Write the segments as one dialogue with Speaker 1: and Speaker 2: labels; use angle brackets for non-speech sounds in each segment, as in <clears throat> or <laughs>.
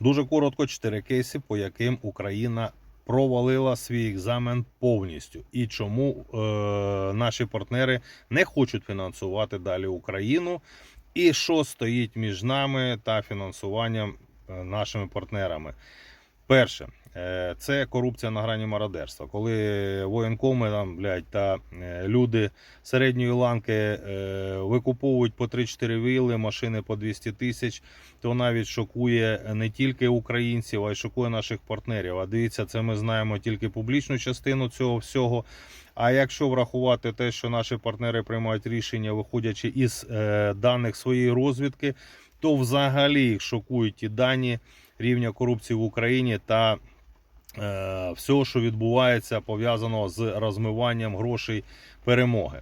Speaker 1: Дуже коротко, чотири кейси, по яким Україна провалила свій екзамен повністю. І чому е, наші партнери не хочуть фінансувати далі Україну, і що стоїть між нами та фінансуванням е, нашими партнерами. Перше, е, це корупція на грані мародерства. Коли воєнкоми там, блядь, та е, люди середньої ланки е, викуповують по 3-4 віли, машини по 200 тисяч, то навіть шокує не тільки українців, а й шокує наших партнерів. А дивіться, це ми знаємо тільки публічну частину цього всього. А якщо врахувати те, що наші партнери приймають рішення, виходячи із даних своєї розвідки, то взагалі їх шокують ті дані рівня корупції в Україні та е, всього, що відбувається, пов'язано з розмиванням грошей перемоги.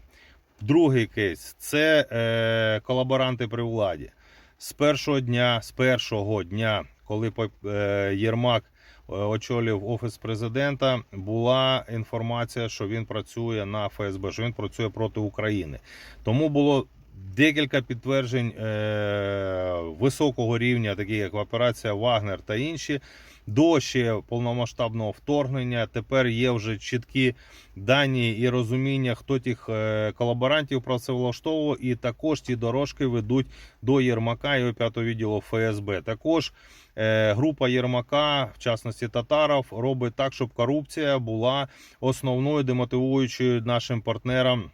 Speaker 1: Другий кейс це е, колаборанти при владі. З першого дня, з першого дня, коли е, Єрмак е, очолив офіс президента, була інформація, що він працює на ФСБ, що він працює проти України. Тому було декілька підтверджень е, високого рівня, такі як операція Вагнер та інші. До ще повномасштабного вторгнення тепер є вже чіткі дані і розуміння, хто тих е, колаборантів працевлаштовував, і також ці дорожки ведуть до Єрмака і п'ятого відділу ФСБ. Також е, група Єрмака, в частності татаров, робить так, щоб корупція була основною демотивуючою нашим партнерам.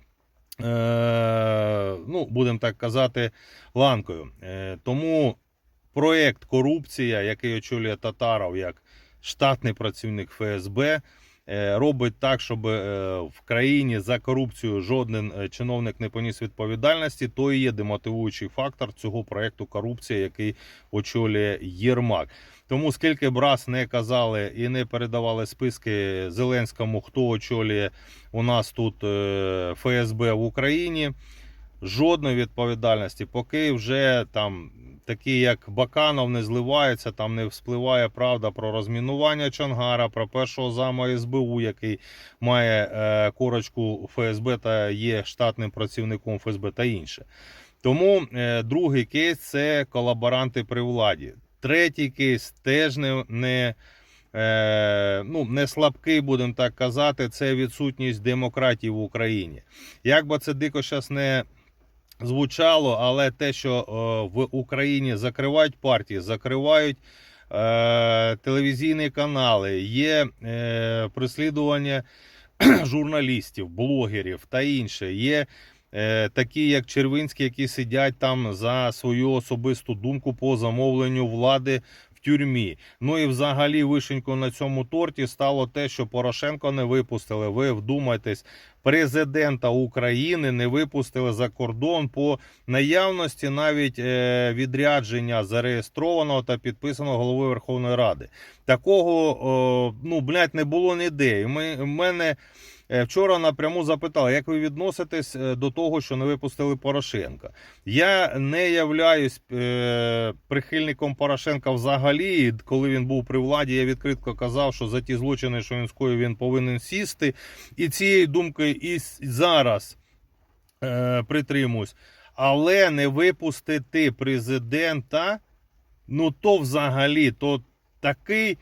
Speaker 1: Е, ну, будемо так казати, ланкою. Е, тому проєкт Корупція, який очолює Татаров як штатний працівник ФСБ, робить так, щоб е, в країні за корупцію жоден е, чиновник не поніс відповідальності. То і є демотивуючий фактор цього проєкту корупція, який очолює Єрмак. Тому скільки б раз не казали і не передавали списки Зеленському, хто очолює у нас тут е, ФСБ в Україні, жодної відповідальності, поки вже там такі, як Баканов, не зливаються, там не вспливає правда про розмінування Чонгара, про першого зама СБУ, який має е, корочку ФСБ та є штатним працівником ФСБ та інше. Тому е, другий кейс це колаборанти при владі. Третій кейс теж не, не, е, ну, не слабкий, будемо так казати, це відсутність демократії в Україні. Як би це дико зараз не звучало, але те, що е, в Україні закривають партії, закривають е, телевізійні канали, є е, переслідування <clears throat> журналістів, блогерів та інше. Є такі, як Червинський, які сидять там за свою особисту думку по замовленню влади тюрмі. Ну і взагалі вишенько на цьому торті стало те, що Порошенко не випустили. Ви вдумайтесь, президента України не випустили за кордон по наявності навіть е, відрядження зареєстрованого та підписаного головою Верховної Ради. Такого ну блядь, не було ніде. І Ми в мене. Е, Вчора напряму запитали, як ви відноситесь е, до того, що не випустили Порошенка. Я не являюсь е, прихильником Порошенка взагалі. Коли він був при владі, я відкритко казав, що за ті злочини, що він скоїв, він повинен сісти. І цієї думки і зараз притримуюсь. Але не випустити президента, ну то взагалі, то такий.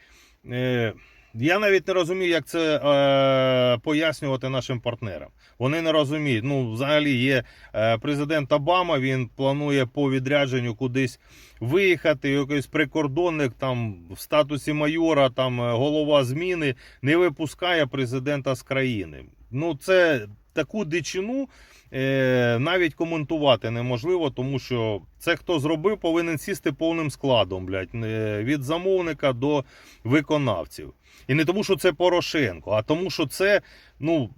Speaker 1: Я навіть не розумію, як це е, пояснювати нашим партнерам. Вони не розуміють. Ну, взагалі, є е, президент Обама. Він планує по відрядженню кудись виїхати. Якийсь прикордонник там в статусі майора, там е, голова зміни не випускає президента з країни. Ну, це таку дичину е, навіть коментувати неможливо, тому що це хто зробив, повинен сісти повним складом, блядь, е, від замовника до виконавців. І не тому, що це Порошенко, а тому, що це, ну.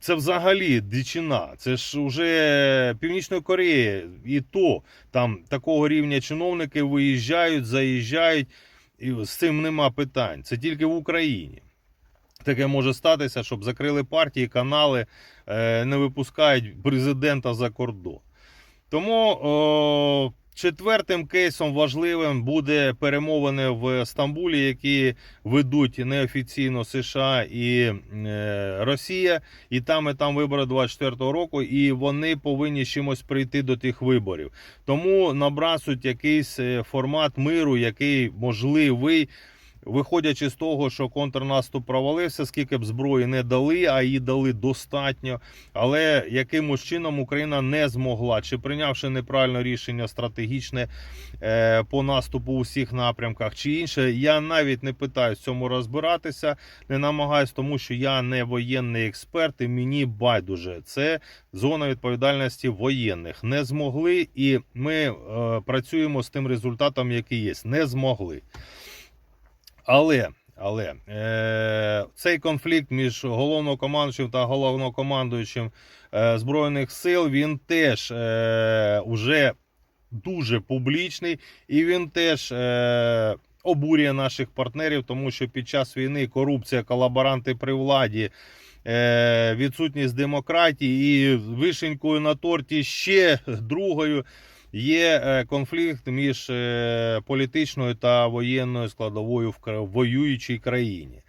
Speaker 1: Це взагалі дичина. Це ж уже Північної Кореї, і то там такого рівня чиновники виїжджають, заїжджають, і з цим нема питань. Це тільки в Україні. Таке може статися, щоб закрили партії, канали, е, не випускають президента за кордон. Тому о, Четвертим кейсом важливим буде перемовини в Стамбулі, які ведуть неофіційно США і е, Росія, і там і там вибори 24-го року, і вони повинні чимось прийти до тих виборів. Тому набрасують якийсь е, формат миру, який можливий. Виходячи з того, що контрнаступ провалився, скільки б зброї не дали, а її дали достатньо. Але якимось чином Україна не змогла, чи прийнявши неправильне рішення стратегічне е, по наступу у всіх напрямках, чи інше, я навіть не питаюсь в цьому розбиратися, не намагаюсь, тому що я не воєнний експерт, і мені байдуже. Це зона відповідальності воєнних. Не змогли, і ми е, працюємо з тим результатом, який є. Не змогли. Але, але е, цей конфлікт між головнокомандуючим та головнокомандуючим е, Збройних сил він теж е, уже дуже публічний і він теж е, обурює наших партнерів, тому що під час війни корупція, колаборанти при владі. е, Відсутність демократії і вишенькою на торті ще <laughs> другою є е, конфлікт між е, політичною та воєнною складовою в воюючій країні.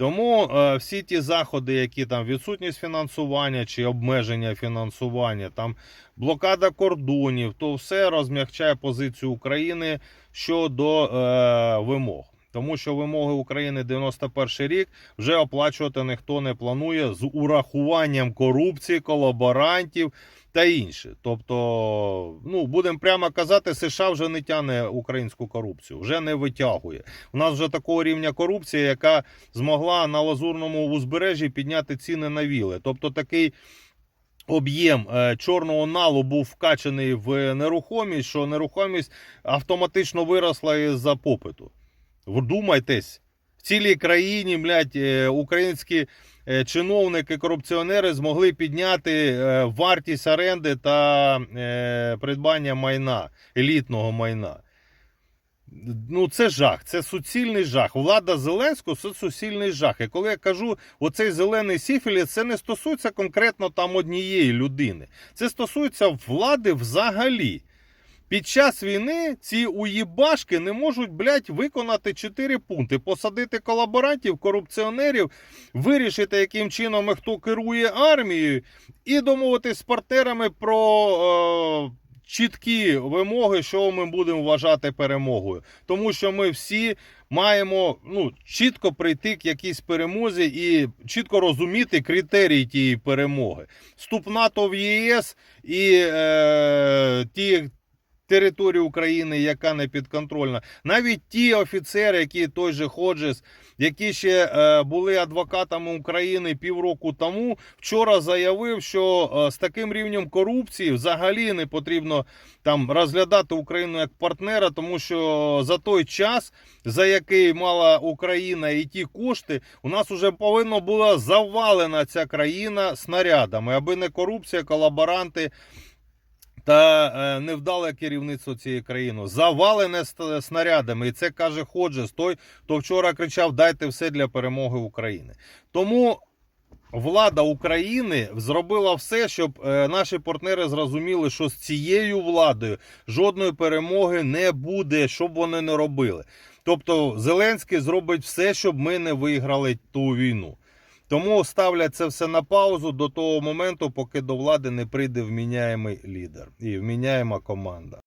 Speaker 1: Тому е, всі ті заходи, які там відсутність фінансування чи обмеження фінансування, там блокада кордонів, то все розм'якчає позицію України щодо е, вимог. Тому що вимоги України 91 рік вже оплачувати ніхто не планує з урахуванням корупції, колаборантів та інше. Тобто, ну будемо прямо казати, США вже не тягне українську корупцію, вже не витягує. У нас вже такого рівня корупція, яка змогла на лазурному узбережжі підняти ціни на віли. Тобто такий. Об'єм е, чорного налу був вкачаний в нерухомість, що нерухомість автоматично виросла із-за попиту. Вдумайтесь, в цілій країні, блядь, е, українські е, чиновники, корупціонери змогли підняти е, вартість оренди та придбання майна, елітного майна. Ну, це жах, це суцільний жах. Влада Зеленського це суцільний жах. І коли я кажу, оцей зелений сіфіліс, це не стосується конкретно там однієї людини. Це стосується влади взагалі. Під час війни ці уїбашки не можуть, блядь, виконати чотири пункти: посадити колаборантів, корупціонерів, вирішити, яким чином і хто керує армією, і домовитись з партнерами про. Е- Чіткі вимоги, що ми будемо вважати перемогою, тому що ми всі маємо ну чітко прийти к якійсь перемозі і чітко розуміти критерії тієї перемоги. Вступ НАТО в ЄС і е, ті території України, яка не підконтрольна. Навіть ті офіцери, які той же Ходжес, які ще е, були адвокатами України півроку тому, вчора заявив, що е, з таким рівнем корупції взагалі не потрібно там розглядати Україну як партнера, тому що за той час, за який мала Україна і ті кошти, у нас вже повинна була завалена ця країна снарядами, аби не корупція, колаборанти та е, невдале керівництво цієї країни завалене снарядами. І це каже Ходжес, той, хто вчора кричав: дайте все для перемоги України. Тому. Влада України зробила все, щоб е, наші партнери зрозуміли, що з цією владою жодної перемоги не буде, що вони не робили. Тобто Зеленський зробить все, щоб ми не виграли ту війну. Тому ставлять це все на паузу до того моменту, поки до влади не прийде вміняємий лідер і вміняєма команда.